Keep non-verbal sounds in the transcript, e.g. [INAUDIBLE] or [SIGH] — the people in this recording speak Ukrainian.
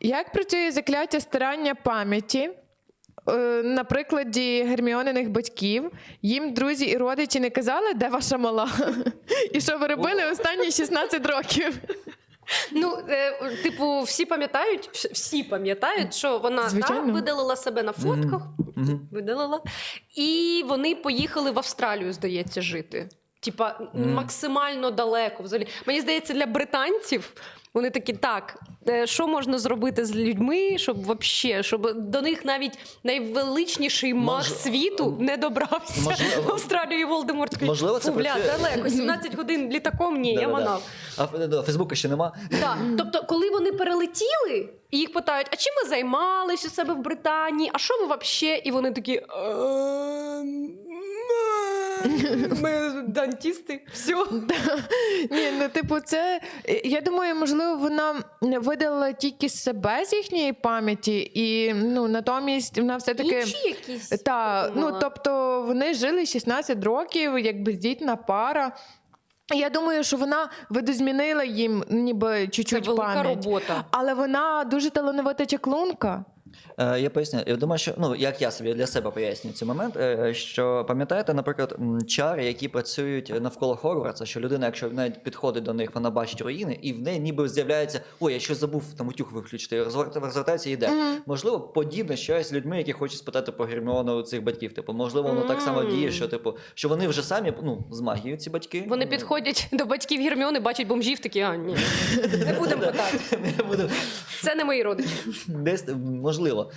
Як працює закляття старання пам'яті? Е, На прикладі Герміониних батьків їм друзі і родичі не казали, де ваша мала, і що ви робили останні 16 років. Ну, е, типу, всі пам'ятають, всі пам'ятають, що вона та, видалила себе на фотках, Мгм. видалила, і вони поїхали в Австралію, здається, жити. Типа максимально далеко. Взагалі, мені здається, для британців вони такі так. е, Що можна зробити з людьми, щоб вообще, щоб до них навіть найвеличніший маг Мож- світу не добрався Можливо- [LAUGHS] в Австралію і Волдеморт Можливо, це «Фу, бля, працює». далеко, 17 [LAUGHS] годин літаком, ні, я Да-да-да. манав. А ф- Фейсбука ще нема. Так, [LAUGHS] тобто, коли вони перелетіли, і їх питають: а чим ви займались у себе в Британії? А що ви взагалі? І вони такі. «Ем, [LAUGHS] Ми дантісти, все. Ні, ну типу, це я думаю, можливо, вона видалила тільки себе з їхньої пам'яті, і ну натомість вона все таки. Інші якісь. Та, ну тобто вони жили 16 років, як бездітна пара. Я думаю, що вона видозмінила їм ніби Це чуть-чуть пам'ять. робота. Але вона дуже талановита чаклунка. Е, Я поясню. Я думаю, що ну як я собі для себе пояснюю цей момент. е, Що пам'ятаєте, наприклад, чари, які працюють навколо Хогвартса, що людина, якщо навіть підходить до них, вона бачить руїни, і в неї ніби з'являється: ой, я щось забув там утюг виключити, розвертається і йде. Мгм. Можливо, подібне щось з людьми, які хочуть спитати про Герміону у цих батьків. Типу, можливо, воно так само діє, що типу, що вони вже самі ну з магією ці батьки. Вони Ну, підходять [LAUGHS] до батьків Герміони, бачать бомжів, такі, а ні, не будемо [LAUGHS] питати. [LAUGHS] Це не мої родичі. Десь можливо.